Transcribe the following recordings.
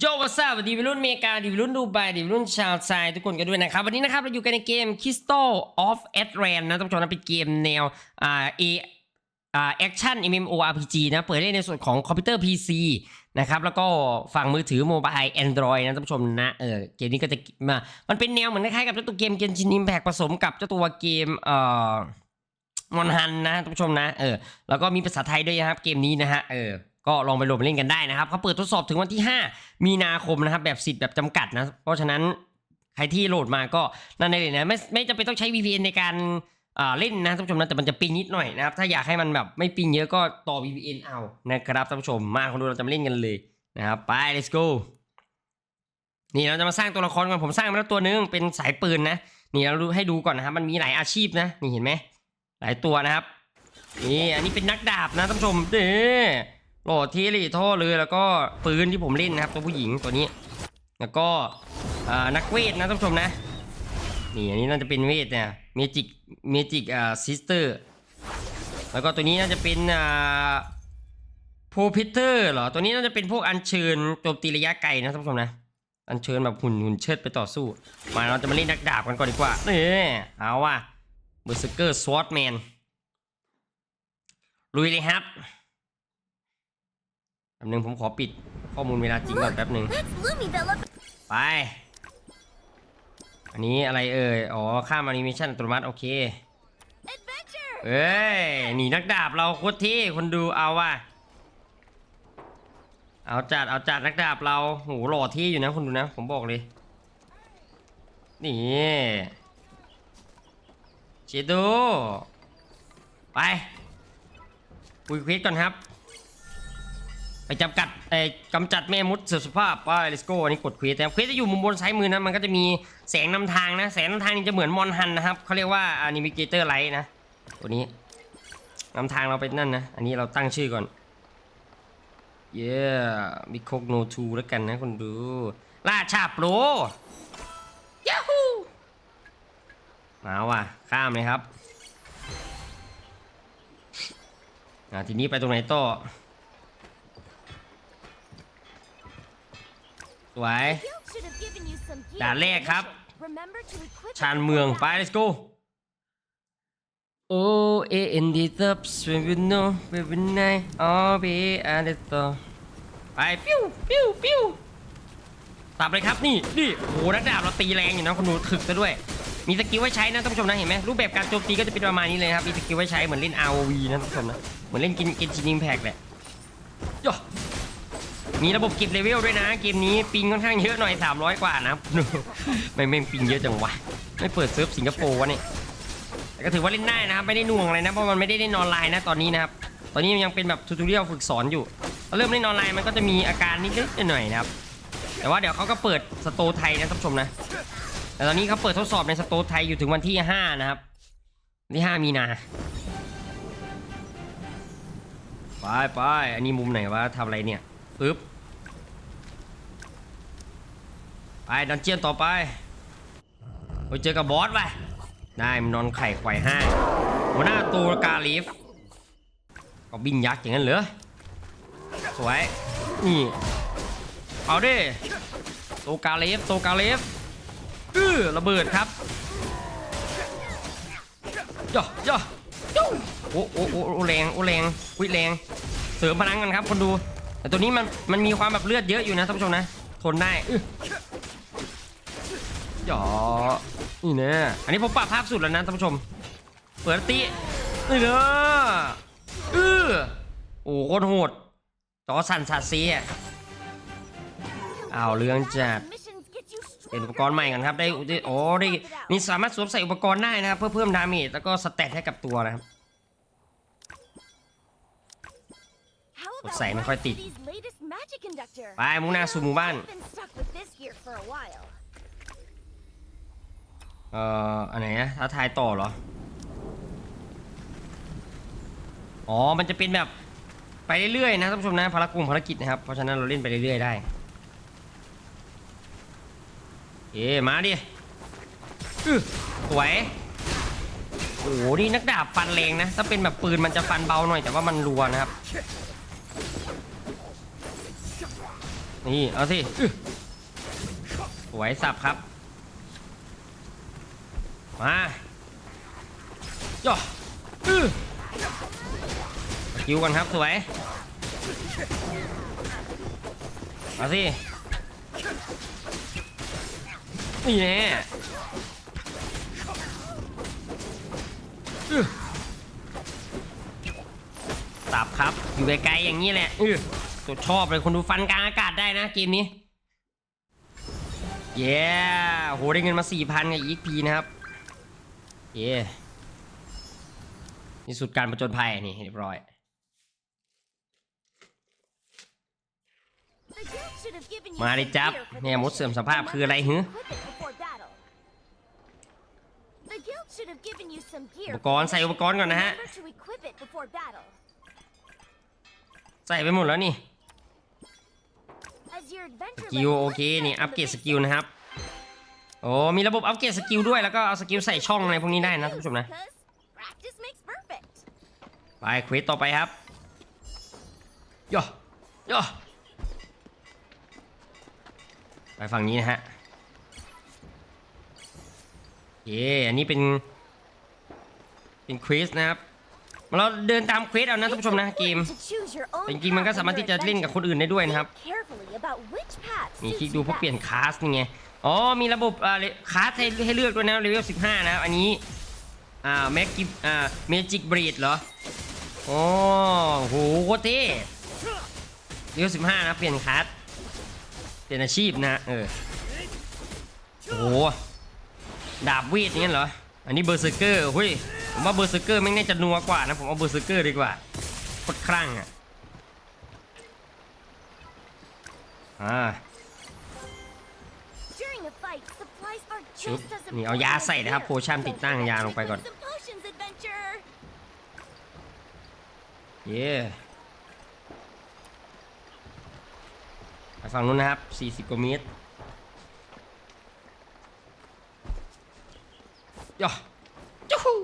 โยวัสดีดีวิรุ่นเมกาดีวิรุ่นดูไบดีวิรุ่นชาวไซทุกคนกันด้วยนะครับ วันนี้นะครับ เราอยู่กันในเกม Crystal of Atlan นะท่านผู้ชมนะเป็นเกมแนวอ่าเออ่าแอคชั่น MMORPG นะ เปิดเล่นในส่วนของคอมพิวเตอร์ PC นะครับ แล้วก็ฝั่งมือถือโมบาย Android นะท่านผู้ชมนะเออเกมนี้ก็จะมา มันเป็นแนวเหมือนคล้ายๆกับเจ้าตัวเกม Genshin Impact ผสมกับเจ้าตัวเกมเอ่อมอนฮันนะท่านผู้ชมนะเออแล้วก็มีภาษาไทยด้วยนะครับเกมนี้นะฮะเออ ก็ลองไปโหลดมาเล่นกันได้นะครับเขาเปิดทดสอบถึงวันที่ 5 มีนาคมนะครับ แบบสิทธิ์แบบจำกัดนะ เพราะฉะนั้นใครที่โหลดมาก็นั่นเลยนะไม่ไม่จำเป็นต้องใช้ VPN ในการเล่นนะท่านผู้ชมนะแต่มันจะปิงนิดหน่อยนะครับ ถ้าอยากให้มันแบบไม่ปิงเยอะก็ต่อ VPN เอานะครับท่านผู้ชมมาคนดูเราจะมาเล่นกันเลยนะครับไป let's go นี่เราจะมาสร้างตัวละครกันผมสร้างมาแล้วตัวนึงเป็นสายปืนนะนี่เราดูให้ดูก่อนนะครับ มันมีหลายอาชีพนะนี่เห็นไหมหลายตัวนะครับนี่อันนี้เป็นนักดาบนะท่านผู้ชมเด้ โหลดทีรีโทเลยแล้วก็ปืนที่ผมเล่นนะครับตัวผู้หญิงตัวนี้ แล้วก็นักเวทนะท่านผู้ชมนะนี่อันนี้น่าจะเป็นเวทเนี่ยเมจิกเมจิกอ่าซิสเตอร์แล้วก็ตัวนี้น่าจะเป็นอ่าโพพิเตอร์เหรอตัวนี้น่าจะเป็นพวกอัญเชิญโจมตีระยะไกลนะท่านผู้ชมนะอัญเชิญแบบหุ่นหุ่นเชิดไปต่อสู้ มาเราจะมาเล่นนักดาบกันก่อนดีกว่านี่เอาว่ะเบอร์สเกอร์สวอตแมนลุยเลยครับ ป๊บนึงผมขอปิดข้อมูลเวลาจริงก่อนแป๊บนึง That's Lumivella. ไป อันนี้อะไรเอ่ย อ๋อ ข้ามแอนิเมชันอัตโนมัติโอเค Adventure. เอ้ย หนีนักดาบเราโคตรเท่คนดูเอาว่ะ เอาจัด เอาจัดนักดาบเราโหหล่อเท่อยู่นะคนดูนะ ผมบอกเลย นี่เชโดไปคุยเควสก่อนครับ ไปจำกัดเอ่อกำจัดแม่มดเสื่อมสภาพไป let's go อันนี้กดเควสแต่เควสจะอยู่มุมบนซ้ายมือนะมันก็จะมีแสงนำทางนะ แสงนำทางนี่จะเหมือนมอนฮันนะครับเขาเรียกว่าอนิมิเกเตอร์ไลท์นะ ตัวนี้นำทางเราไปนั่นนะ อันนี้เราตั้งชื่อก่อน เย้มิโคกโนทูแล้วกันนะคนดูล่าชาโปรยาฮูมาว่ะ ข้ามเลยครับอ่าทีนี้ไปตรงไหนต่อ สวย Guild should have given you some gear ด่านแรกครับ Remember to equip it ชานเมือง before ไป that. let's go O A N D subs when we know when we night all be at the door ไป ปิ้วปิ้วปิ้วตับเลยครับนี่นี่โอ้โหนักดาบเราตีแรงอยู่นะคนดูถึกซะด้วย มีสกิลไว้ใช้นะท่านผู้ชมนะเห็นไหมรูปแบบการโจมตีก็จะเป็นประมาณนี้เลยครับมีสกิลไว้ใช้เหมือนเล่น ROV นะท่านผู้ชมนะเหมือนเล่นกินกินชินิงแพกแหละโย่ มีระบบเก็บเลเวลด้วยนะ เกมนี้ปิงค่อนข้างเยอะหน่อย 300 กว่านะครับ ไม่ไม่ปิงเยอะจังวะ ไม่เปิดเซิร์ฟสิงคโปร์วะเนี่ยแต่ก็ถือว่าเล่นได้นะครับไม่ได้หน่วงอะไรนะเพราะมันไม่ได้เล่นออนไลน์นะตอนนี้นะครับตอนนี้ยังเป็นแบบทูตเรียลฝึกสอนอยู่ถ้าเริ่มเล่นออนไลน์มันก็จะมีอาการนิดๆหน่อยๆนะครับแต่ว่าเดี๋ยวเขาก็เปิดสโตไทยนะท่านผู้ชมนะแต่ตอนนี้เขาเปิดทดสอบในสโตไทยอยู่ถึงวันที่ 5 นะครับวันที่ 5 มีนาไปไปอันนี้มุมไหนวะทำอะไรเนี่ย ปึ๊บ ไปดันเจียนต่อไปไปเจอกับบอสไปได้มันนอนไข่ไขว่ห้างหัวหน้าตัวกาลิฟก็บินยักษ์อย่างนั้นเหรอ สวย นี่ เอาดิโตกาเลฟโตกาเลฟอื้อระเบิดครับย่อย่อโอ้โอ้โอ้โอ้แรงโอ้แรงวิแรง เสริมพลังกันครับคนดู แต่ตัวนี้มันมันมีความแบบเลือดเยอะอยู่นะท่านผู้ชมนะทนได้อื้อย่อนี่เนี่ยอันนี้ผมปรับภาพสุดแล้วนะท่านผู้ชม เปิดตีนี่เนอะอือโอ้โคตรโหดจอสั่นสัดซีอะอ้าเรื่องจัดเป็นอุปกรณ์ใหม่กันครับได้ได้โอ้ได้นี่สามารถสวมใส่อุปกรณ์ได้นะครับเพื่อเพิ่มดาเมจแล้วก็สเตตให้กับตัวนะครับ How กด about ใส่ไม่ค่อยติด these latest magic conductor? ไปมุ่งหน้าสู่หมู่บ้าน I've been stuck with this gear for a while. เอ่อ อันไหนนะท้าทายต่อเหรอ อ๋อ มันจะเป็นแบบไปเรื่อยๆนะท่านผู้ชมนะภารกุมภารกิจนะครับ เพราะฉะนั้นเราเล่นไปเรื่อยๆได้ เอ๊มาดิอื้อสวยโอ้โหนี่นักดาบฟันแรงนะ ถ้าเป็นแบบปืนมันจะฟันเบาหน่อยแต่ว่ามันรัวนะครับ นี่ เอาสิสวยสับครับ มาย่ออื้อสกิลกันครับสวย มาสิ นี่แน่สับครับ อยู่ไกลๆอย่างนี้แหละอื้อ สุดชอบเลยคนดูฟันกลางอากาศได้นะเกมนี้ เย้โหได้เงินมา4,000ันไงอีกพีนะครับ เย้นี่สุดการประจนภัยนี่เรียบร้อย มาดิจับเนี่ยมดเสื่อมสภาพคืออะไรหืออุปกรณ์ใส่อุปกรณ์ก่อนนะฮะ ใส่ไปหมดแล้วนี่ ส adventure กิล level โอเค lifts นี่ up อัป to เกรด the สกิล basics. นะครับโอ้มีระบบอัปเกรดสกิลด้วยแล้วก็เอาสกิลใส่ช่องอะไรพวกนี้ได้นะท่านผู้ชมนะ Because practice makes perfect. ไปเควสต่อไปครับย่อย่อไปฝั่งนี้นะฮะเย่อันนี้เป็นเป็นเควสนะครับ เราเดินตามเควสเอานะท่านผู้ชมนะเกม To choose your own แต่จริงๆมันก็สามารถที่จะเล่นกับคนอื่นได้ด้วยนะครับนี่คลิกดูเพื่อเปลี่ยนคลาสนี่ไงอ๋อมีระบบอ่าคลาสให้ให้เลือกด้วยนะเลเวล15 นะอันนี้อ่าแม็กกิอ่าเมจิกบรีดเหรอโอ้โหโคตรเท่เลเวล15 นะเปลี่ยนคลาสเปลี่ยนอาชีพนะเออโอ้โหดาบเวทนี่เหรออันนี้เบอร์เซอร์เกอร์เฮ้ย ผมว่าเบอร์เซอร์เกอร์ไม่งน่าจะนัวกว่านะ ผมเอาเบอร์เซอร์เกอร์ดีกว่าโคตรคลั่งอะอ่า During a fight, supplies are ชุบ just as นี่เอายา important ใส่ as นะครับ gear. โพชั่นติดตั้งยาลงไปก่อน Some potions adventure. เย่ไปฝั่งนู้นนะครับ 40กว่าเมตรย่อจู้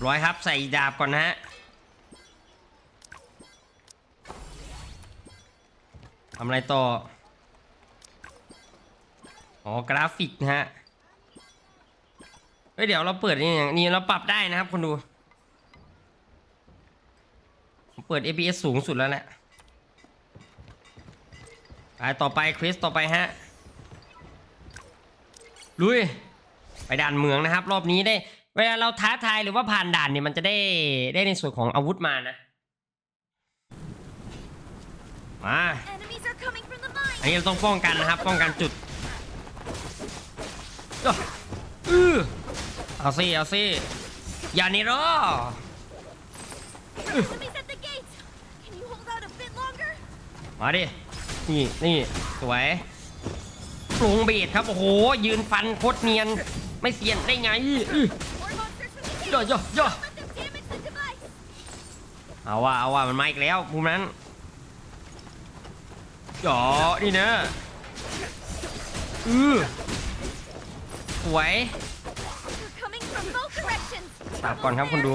บร้อยครับ ใส่ดาบก่อนนะฮะทำอะไรต่อ อ๋อกราฟิกนะฮะ เฮ้ยเดี๋ยวเราเปิดนี่อย่างนี่เราปรับได้นะครับคนดู ผมเปิด APS สูงสุดแล้วแหละไปต่อไปควิสต่อไปฮะ ลุย ไปด่านเมืองนะครับ รอบนี้ได้ เวลาเราท้าทายหรือว่าผ่านด่านเนี่ยมันจะได้ได้ในส่วนของอาวุธมานะ มาอันนี้เราต้องป้องกันนะครับ ป้องกันจุดอ้ออเอาสิเอาสิอย่านี่รอมาดิ นี่นี่สวยปรุงเบีดครับ โอ้โห ยืนฟันโคตรเนียน ไม่เสียนได้ไง เยอยเอาว่าเอาว่ามันมาอีกแล้วมุมนั้นหยอนี่นะอือสวยตับก่อนครับคนดู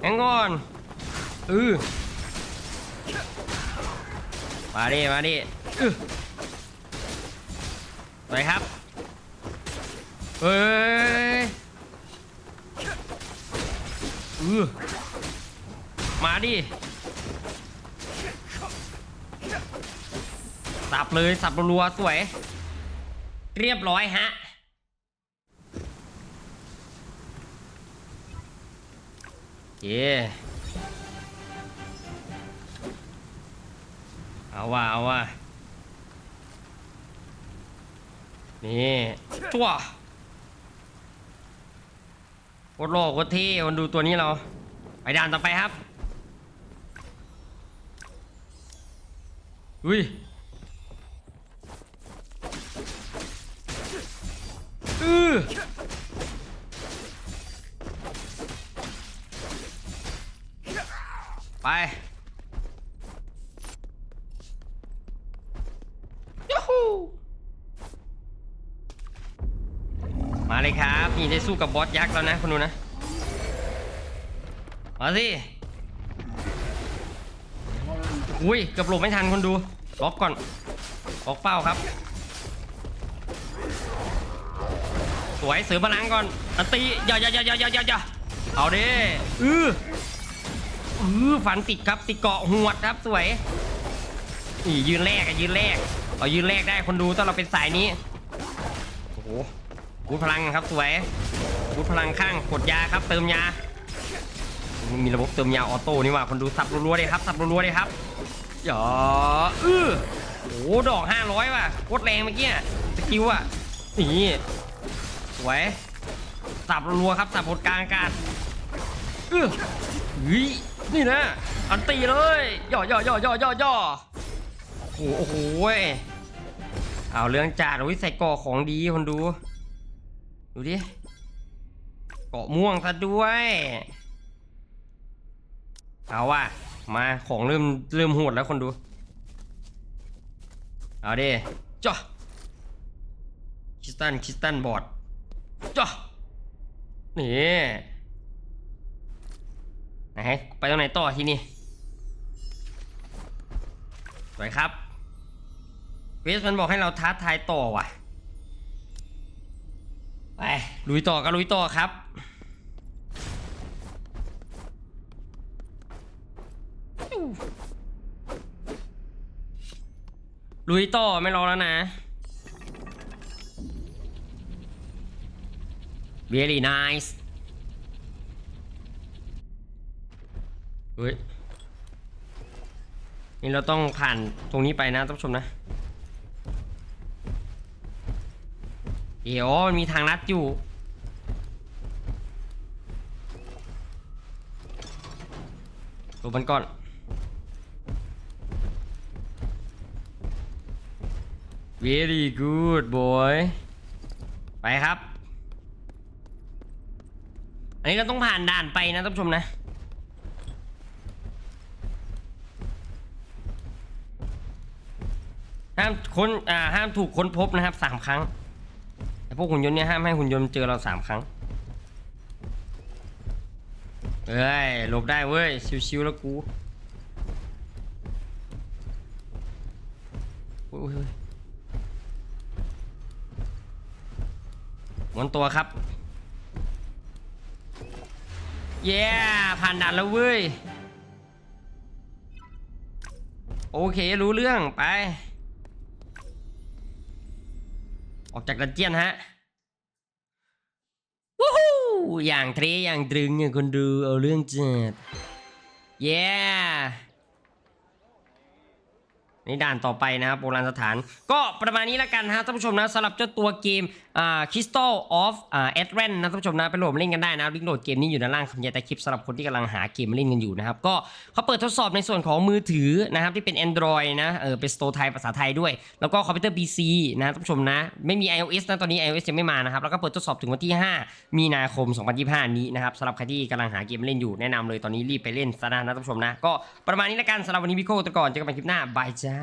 แองกอนอือมาดิ มาดิไปครับเฮ้ย อือมาดิ สับเลยสับรัวๆสวย เรียบร้อยฮะ เย่เอาว่าเอาว่านี่จั่ว โคตรโลกโคตรเท่มันดูตัวนี้เรา ไปด่านต่อไปครับ อุ้ยอือไปยูฮู มา เลยครับนี่ได้สู้กับบอสยักษ์แล้วนะคุณดูนะมาสิอุ้ยเกือบหลบไม่ทันคนดูล็อกก่อนล็อกเป้าครับ สวยเสือพลังก่อนอันตีอย่าอย่าอย่าอย่าอย่าอย่าอาเอาดิอืออือฝันติดครับติดเกาะหวดครับสวยนี่ยืนแรกอะยืนแรกเอายืนแรกได้คนดูถ้าเราเป็นสายนี้โอ้โห บูทพลังครับสวยบูทพลังข้างกดยาครับ เติมยามีระบบเติมยาออโต้นี่ว่าคนดูสับรัวๆเลยครับสับรัวๆเลยครับอย่อื้อโอ้โหดอก 500 ว่ะโคตรแรงเมื่อกี้สกิลอะนี่สวยสับรัวๆครับสับบนกลางอากาศอื้อเฮ้ยนี่นะอันตีเลยย่อย่อย่อย่อย่อย่อโอ้โหเอาเรื่องจัดอุ้ยใส่กาะของดีคนดู ดูดิ เกาะม่วงซะด้วย เอาว่ะ มาของเริ่มเริ่มโหดแล้วคนดู เอาดิจ้ะคริสตันคริสตันบอร์ดจ้ะนี่ไหนไปตรงไหนต่อที่นี่สวยครับเวสมันบอกให้เราท้าทายต่อว่ะ ไปลุยต่อก็ลุยต่อครับ ลุยต่อไม่รอแล้วนะ very nice เฮ้ย นี่เราต้องผ่านตรงนี้ไปนะท่านผู้ชมนะ เดี๋ยวมันมีทางลัดอยู่ ดูมันก่อน very good boy ไปครับ อันนี้เราต้องผ่านด่านไปนะท่านผู้ชมนะห้ามค้นอ่าห้ามถูกค้นพบนะครับสามครั้ง พวกหุ่นยนต์เนี่ยห้ามให้หุ่นยนต์เจอเราสามครั้งเอ้ยหลบได้เว้ย ชิวๆแล้วกูอุ๊ยอุ๊ยอุ๊ยหมันตัวครับ เย้ ผ่านด่านแล้วเว้ย โอเค รู้เรื่องไป ออกจากดันเจียนฮะวู้ฮู้อย่างเทรอย่างตรึงอย่างคนดูเอาเรื่องจัดเย้นี่ด่านต่อไปนะครับโบราณสถาน ก็ประมาณนี้ละกันฮะท่านผู้ชมนะสำหรับเจ้าตัวเกม อ่า Crystal of อ่า a d r e n นะท่านผู้ชมนะไปโหลดมาเล่นกันได้นะลิงก์โหลดเกมนี้อยู่ด้านล่างคำใต้คลิปสำหรับคนที่กำลังหาเกมมาเล่นกันอยู่นะครับ ก็เขาเปิดทดสอบในส่วนของมือถือนะครับที่เป็น Android นะเออเป็นสโตร์ไทยภาษาไทยด้วย แล้วก็คอมพิวเตอร์ PC นะท่านผู้ชมนะไม่มี iOS นะตอนนี้ iOS ยังไม่มานะครับแล้วก็เปิดทดสอบถึงวันที่ 5 มีนาคม 2025 นี้นะครับสำหรับใครที่กำลังหาเกมมาเล่นอยู่แนะนำเลยตอนนี้รีบไปเล่นซะนะท่านผู้ชมนะก็ประมาณนี้ล้วกันสำหรับวันนี้พี่โก้ตัวก่อนเจอกันใหม่คลิปหน้าบายจ้า